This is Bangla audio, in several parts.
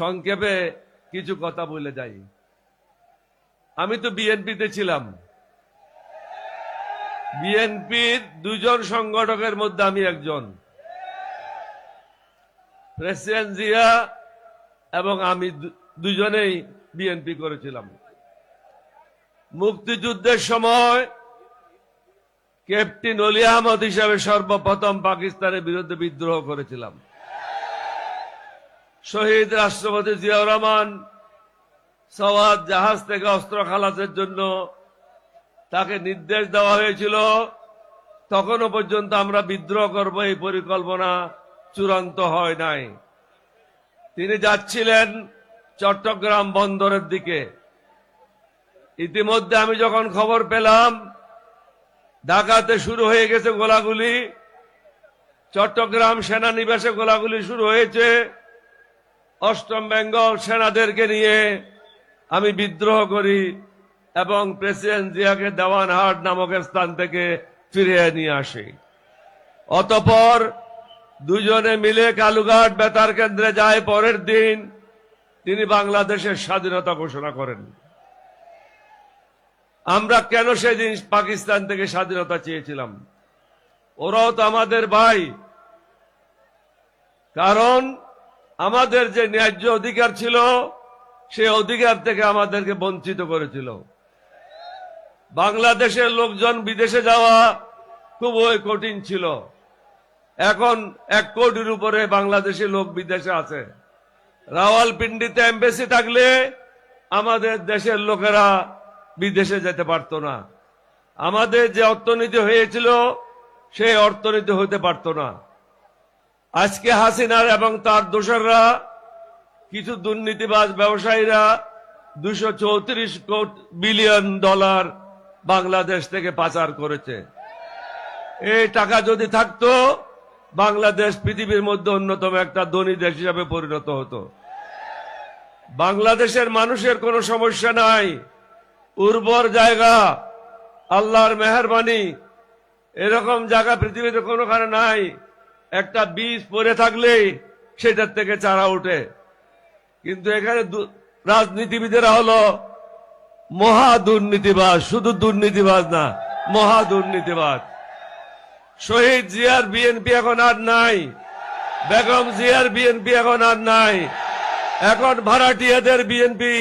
সংক্ষেপে কিছু কথা বলে যাই। আমি তো বিএনপিতে ছিলাম। বিএনপির দুজন সংগঠকের মধ্যে আমি একজন। প্রেসিডেন্ট জিয়া এবং আমি দুজনেই বিএনপি করেছিলাম। মুক্তিযুদ্ধের সময় ক্যাপ্টেন অলি আহমদ হিসাবে সর্বপ্রথম পাকিস্তানের বিরুদ্ধে বিদ্রোহ করেছিলাম। শহীদ রাষ্ট্রপতি জিয়াউর রহমান সওয়াদ জাহাজ থেকে অস্ত্র খালাসের জন্য তাকে নির্দেশ দেওয়া হয়েছিল। তখনও পর্যন্ত আমরা বিদ্রোহ করব, এই পরিকল্পনা চূড়ান্ত হয় নাই। তিনি যাচ্ছিলেন চট্টগ্রাম বন্দরের দিকে। ইতিমধ্যে আমি যখন খবর পেলাম, ঢাকাতে শুরু হয়ে গেছে গোলাগুলি, চট্টগ্রাম সেনানিবাসে গোলাগুলি শুরু হয়েছে। অষ্টম বেঙ্গল সেনাদেরকে নিয়ে আমি বিদ্রোহ করি এবং প্রেসিডেন্ট জিয়াকে দেওয়ানহাট নামক স্থান থেকে ফিরিয়ে নিয়ে আসি। অতপর দুজনে মিলে কালুঘাট বেতার কেন্দ্রে যায়, পরের দিন তিনি বাংলাদেশের স্বাধীনতা ঘোষণা করেন। আমরা কেন সেদিন পাকিস্তান থেকে স্বাধীনতা চেয়েছিলাম? ওরাও তো আমাদের ভাই। কারণ আমাদের যে ন্যায্য অধিকার ছিল, সে অধিকার থেকে আমাদেরকে বঞ্চিত করেছিল। বাংলাদেশের লোকজন বিদেশে যাওয়া খুবই কঠিন ছিল। এখন এক কোটির উপরে বাংলাদেশি লোক বিদেশে আছে। রাওয়ালপিন্ডিতে এম্বাসি থাকলে আমাদের দেশের লোকেরা বিদেশে যেতে পারত না। আমাদের যে অর্থনীতি হয়েছিল, সেই অর্থনীতি হতে পারত না। আজকে হাসিনার এবং তার দোসররা, কিছু দুর্নীতিবাজ ব্যবসায়ীরা দুশো চৌত্রিশ বিলিয়ন ডলার বাংলাদেশ থেকে পাচার করেছে। এই টাকা যদি থাকতো, বাংলাদেশ পৃথিবীর মধ্যে অন্যতম একটা ধনী দেশ হিসাবে পরিণত হতো। বাংলাদেশের মানুষের কোনো সমস্যা নাই। উর্বর জায়গা, আল্লাহর মেহরবানি, এরকম জায়গা পৃথিবীতে কোনোখানে নাই। একটা বীজ পড়ে থাকলেই সেটার থেকে চারা ওঠে। কিন্তু এখানে রাজনীতিবিদেরা হলো মহা দুর্নীতিবাজ, শুধু দুর্নীতিবাজ না, মহা দুর্নীতিবাজ। শহীদ জিয়ার বিএনপি এখন আর নাই, বেগম জিয়ার বিএনপি এখন আর নাই। এখন ভাড়াটিয়াদের বিএনপি,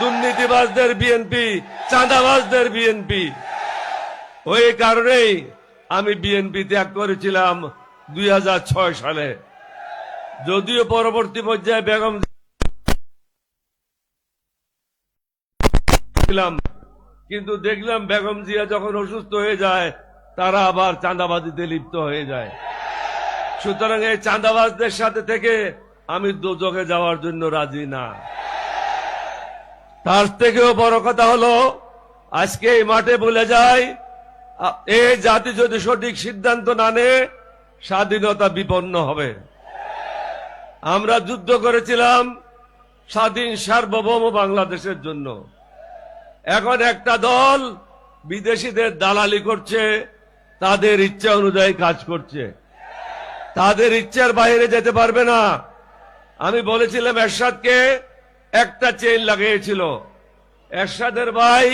দুর্নীতিবাজদের বিএনপি, চাঁদাবাজদের বিএনপি। ওই কারণেই আমি বিএনপি ত্যাগ করেছিলাম। দুই হাজার ছয় সালে। যদিও পরবর্তী পর্যায়ে বেগম কিন্তু দেখলাম বেগম জিয়া যখন অসুস্থ হয়ে যায়, তারা আবার চাঁদাবাজিতে লিপ্ত হয়ে যায়। সুতরাং এই চাঁদাবাজদের সাথে থেকে আমি দোজকে যাওয়ার জন্য রাজি না। তার থেকেও বড় কথা হলো, আজকে এই মাঠে বলে যায় এই জাতি যদি সঠিক সিদ্ধান্ত না নেয় স্বাধীনতা বিপন্ন হবে। আমরা যুদ্ধ করেছিলাম স্বাধীন সার্বভৌম বাংলাদেশের জন্য। এখন একটা দল বিদেশিদের দালালি করছে, তাদের ইচ্ছা অনুযায়ী কাজ করছে। তাদের ইচ্ছার বাইরে যেতে পারবে না। আমি বলেছিলাম, এরশাদকে একটা চেইন লাগিয়েছিল। এরশাদের ভাই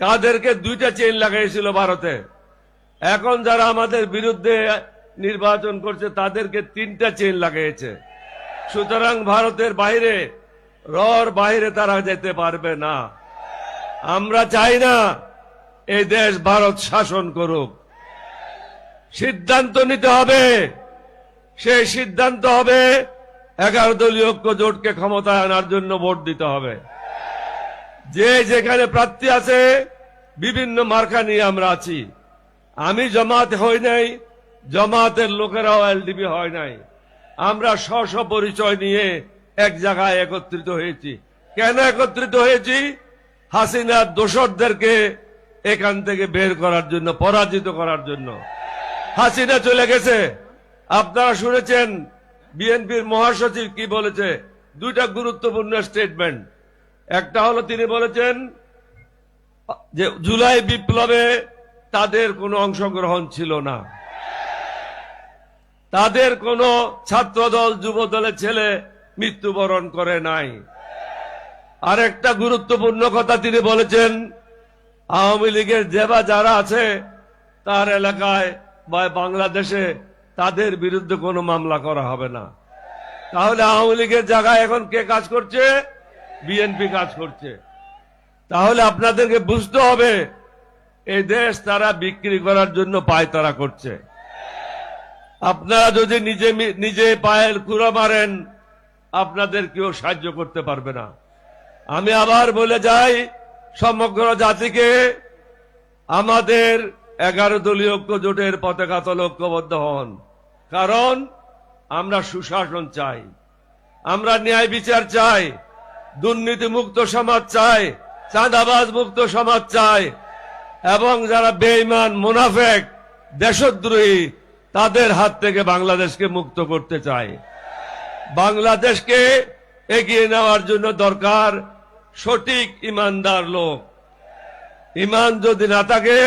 কাদেরকে দুইটা চেইন লাগিয়েছিল ভারতে। এখন যারা আমাদের বিরুদ্ধে নির্বাচন করছে, তাদেরকে তিনটা চেন লাগিয়েছে। সুতরাং ভারতের বাইরে, রর বাইরে তারা যেতে পারবে না। আমরা চাই না এই দেশ ভারত শাসন করুক। সিদ্ধান্ত নিতে হবে। সেই সিদ্ধান্ত হবে, এগারো দলীয় ঐক্য জোটকে ক্ষমতায় আনার জন্য ভোট দিতে হবে। যে যেখানে প্রার্থী আছে, বিভিন্ন মার্কা নিয়ে আমরা আছি। আমি জমাতে হই নাই, জমাতের লোকেরাও এলডিপি হয় নাই। আমরা স্ব পরিচয় নিয়ে এক জায়গায় একত্রিত হয়েছি। কেন একত্রিত হয়েছি? হাসিনার দোসরদেরকে এখান থেকে বের করার জন্য, পরাজিত করার জন্য। হাসিনা চলে গেছে। আপনারা শুনেছেন, বিএনপির মহাসচিব কি বলেছে? দুইটা গুরুত্বপূর্ণ স্টেটমেন্ট একটা হলো তিনি বলেছেন যে, জুলাই বিপ্লবে তাদের কোনো অংশগ্রহণ ছিল না। তাদের কোনো ছাত্রদল যুব দলের ছেলে মৃত্যুবরণ করে নাই। আরেকটা গুরুত্বপূর্ণ কথা তিনি বলেছেন, আওয়ামী লীগের যে বা যারা আছে, তার এলাকায় বা বাংলাদেশে তাদের বিরুদ্ধে কোনো মামলা করা হবে না। তাহলে আওয়ামী লীগের জায়গায় এখন কে কাজ করছে? বিএনপি কাজ করছে। তাহলে আপনাদেরকে বুঝতে হবে এই দেশ তারা বিক্রি করার জন্য পায়তারা করছে। আপনারা যদি নিজে নিজে পায়ের কুড়া মারেন, আপনাদের কেউ সাহায্য করতে পারবে না। আমি আবার বলে যাই, সমগ্র জাতিকে আমাদের এগারো দলীয় ঐক্য জোটের পতাকা তলে ঐক্যবদ্ধ হন। কারণ আমরা সুশাসন চাই, আমরা ন্যায় বিচার চাই দুর্নীতি মুক্ত সমাজ চাই চাঁদাবাজ মুক্ত সমাজ চাই এবং যারা বেঈমান, মুনাফেক, দেশদ্রোহী, তাদের হাত থেকে বাংলাদেশকে মুক্ত করতে চায় বাংলাদেশকে এগিয়ে নেওয়ার জন্য দরকার সঠিক ইমানদার লোক। ইমান যদি না থাকে,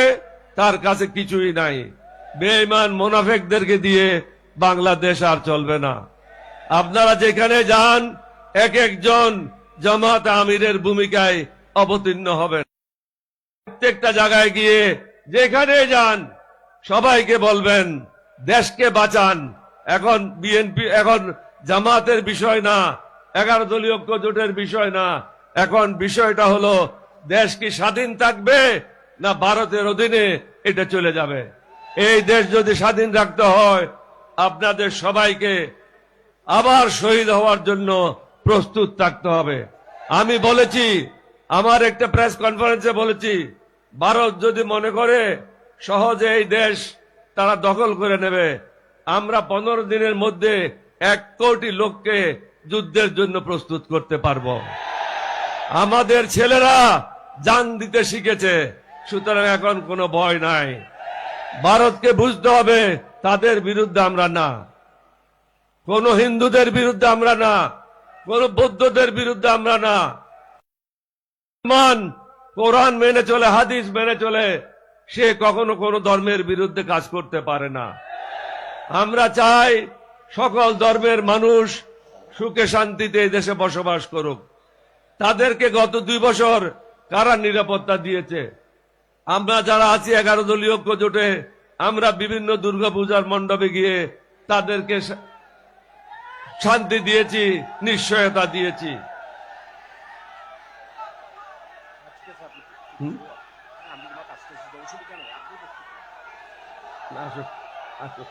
তার কাছে কিছুই নাই। বেঈমান, মোনাফেকদেরকে দিয়ে বাংলাদেশ আর চলবে না। আপনারা যেখানে যান, এক একজন জামাত আমিরের ভূমিকায় অবতীর্ণ হবেন। প্রত্যেকটা জায়গায় গিয়ে যেখানে যান, সবাইকে বলবেন, দেশকে বাঁচান। এখন বিএনপি, এখন জামাতের বিষয় না, এগারো দলীয় ঐক্য জোটের বিষয় না। এখন বিষয়টা হলো, দেশ কি স্বাধীন থাকবে না ভারতের অধীনে এটা চলে যাবে? এই দেশ যদি স্বাধীন রাখতে হয়, আপনাদের সবাইকে আবার শহীদ হওয়ার জন্য প্রস্তুত থাকতে হবে। আমি বলেছি আমার একটা প্রেস কনফারেন্সে বলেছি, ভারত যদি মনে করে, সহজে এই দেশ তারা দখল করে নেবে। আমরা পনেরো দিনের মধ্যে এক কোটি লোককে যুদ্ধের জন্য প্রস্তুত করতে পারব। আমাদের ছেলেরা যান দিতে শিখেছে, সুতরাং এখন কোনো ভয় নাই। ভারতকে বুঝতে হবে, তাদের বিরুদ্ধে আমরা না। কোন হিন্দুদের বিরুদ্ধে আমরা না, কোন বৌদ্ধদের বিরুদ্ধে আমরা না। মান কোরআন মেনে চলে, হাদিস মেনে চলে, সে কখনো কোনো ধর্মের বিরুদ্ধে কাজ করতে পারে না। আমরা চাই সকল ধর্মের মানুষ সুখে শান্তিতে দেশে বসবাস করুক। তাদেরকে গত দুই বছর কারা নিরাপত্তা দিয়েছে? আমরা যারা আছি, এগারো দলীয় ঐক্য জোটে, আমরা বিভিন্ন দুর্গাপূজার মণ্ডপে গিয়ে তাদেরকে শান্তি দিয়েছি, নিশ্চয়তা দিয়েছি। হুম? না, আসো, আসো।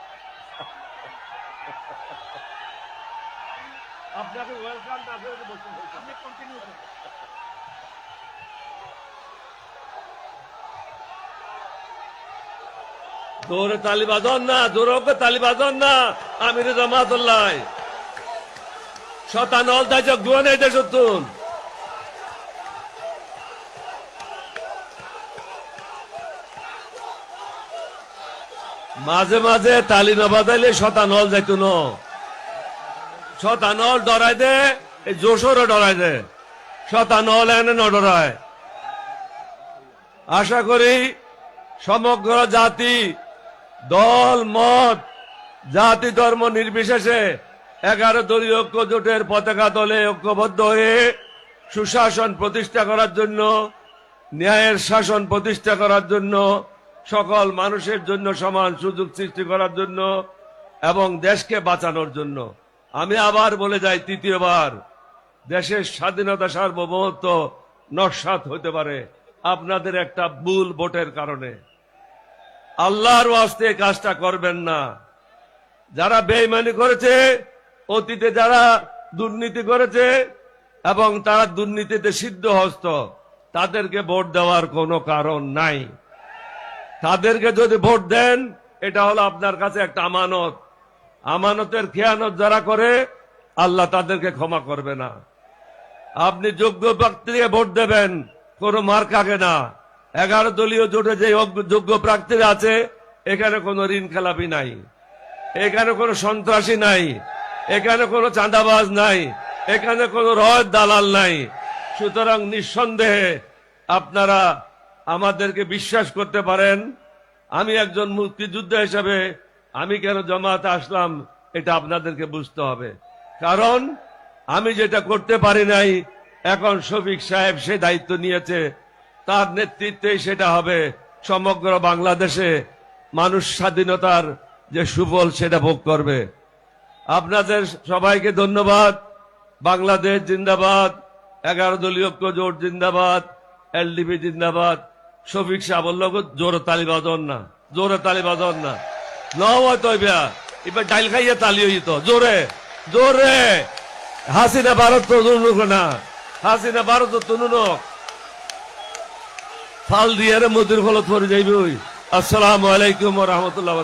আপনাকে ওয়েলকাম না করে বসুন আপনি কন্টিনিউ জোরে তালি বাজন না জোরে ওকে তালি বাজন না আমির জামাতুল্লাহ শতানল যোগ নেই দেশ মাঝে মাঝে তালি না বাজাইলে শতানল যাইতো ন। শতানল ডরাই দে, এই জোশরে ডরাই দে। শতানল এনে আশা করি সমগ্র জাতি, দল, মত, জাতি, ধর্ম নির্বিশেষে এগারো দলীয় ঐক্য জোটের পতাকা দলে ঐক্যবদ্ধ হয়ে সুশাসন প্রতিষ্ঠা করার জন্য, ন্যায়ের শাসন প্রতিষ্ঠা করার জন্য সকল মানুষের জন্য সমান সুযোগ সৃষ্টি করার জন্য এবং দেশকে বাঁচানোর জন্য। আমি আবার বলে যাই তৃতীয়বার, দেশের স্বাধীনতা সার্বভৌমত্ব নস্বাত হতে পারে আপনাদের একটা ভুল ভোটের কারণে। আল্লাহর এই কাজটা করবেন না। যারা বেইমানি করেছে, অতীতে যারা দুর্নীতি করেছে এবং তারা দুর্নীতিতে সিদ্ধ হস্ত তাদেরকে ভোট দেওয়ার কোনো কারণ নাই। তাদেরকে যদি ভোট দেন, এটা হলো আপনার কাছে একটা আমানত। আমানতের খেয়ানত যারা করে, আল্লাহ তাদেরকে ক্ষমা করবে না। আপনি যোগ্য ব্যক্তিকে ভোট দেবেন, কোন মার কাকে না। এগারো দলীয় জোটে যে যোগ্য প্রার্থীরা আছে, এখানে কোনো ঋণ খেলাপি নাই। এখানে কোনো সন্ত্রাসী নাই। এখানে কোনো চাঁদাবাজ নাই। এখানে কোনো রয় দালাল নাই। সুতরাং নিঃসন্দেহে আপনারা আমাদেরকে বিশ্বাস করতে পারেন। আমি একজন মুক্তিযোদ্ধা হিসেবে আমি কেন জমাতে আসলাম, এটা আপনাদেরকে বুঝতে হবে। কারণ আমি যেটা করতে পারি নাই, এখন শফিক সাহেব সে দায়িত্ব নিয়েছে। তার নেতৃত্বে সেটা হবে সমগ্র বাংলাদেশে মানুষ স্বাধীনতার যে সুফল সেটা ভোগ করবে। আপনাদের সবাইকে ধন্যবাদ। বাংলাদেশ জিন্দাবাদ, এগারো দলীয় জোট জিন্দাবাদ এলডিপি জিন্দাবাদ। শফিক সাহ বলল জোরে তালি বাজন না, জোরে তালি বাজন না। এবার ডাইল খাইয়া তালি হইত জোরে জোরে। হাসিনা ভারত তো না, হাসিনা ভারত তো ফাল দিয়ে মোদির ফলত পরে যাইবে আলাইকুম রহমতুল্লাহ